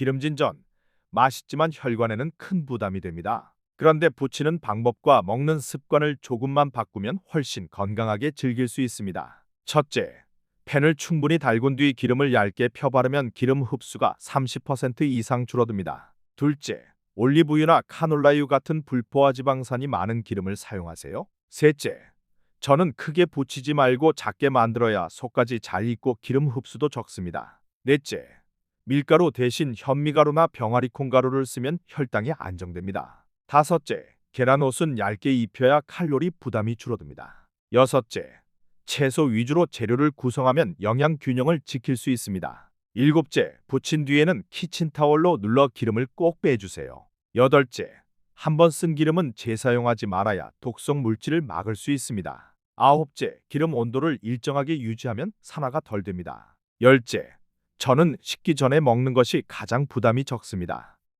기름진 전, 맛있지만 혈관에는 큰 부담이 됩니다. 그런데 부치는 방법과 먹는 습관을 조금만 바꾸면 훨씬 건강하게 즐길 수 있습니다. 첫째, 팬을 충분히 달군 뒤 기름을 얇게 펴 바르면 기름 흡수가 30% 이상 줄어듭니다. 둘째, 올리브유나 카놀라유 같은 불포화 지방산이 많은 기름을 사용하세요. 셋째, 저는 크게 부치지 말고 작게 만들어야 속까지 잘 익고 기름 흡수도 적습니다. 넷째, 밀가루 대신 현미가루나 병아리 콩가루를 쓰면 혈당이 안정됩니다. 다섯째, 계란옷은 얇게 입혀야 칼로리 부담이 줄어듭니다. 여섯째, 채소 위주로 재료를 구성하면 영양 균형을 지킬 수 있습니다. 일곱째, 부친 뒤에는 키친타월로 눌러 기름을 꼭 빼주세요. 여덟째, 한 번 쓴 기름은 재사용하지 말아야 독성 물질을 막을 수 있습니다. 아홉째, 기름 온도를 일정하게 유지하면 산화가 덜 됩니다. 열째, 저는 식기 전에 먹는 것이 가장 부담이 적습니다.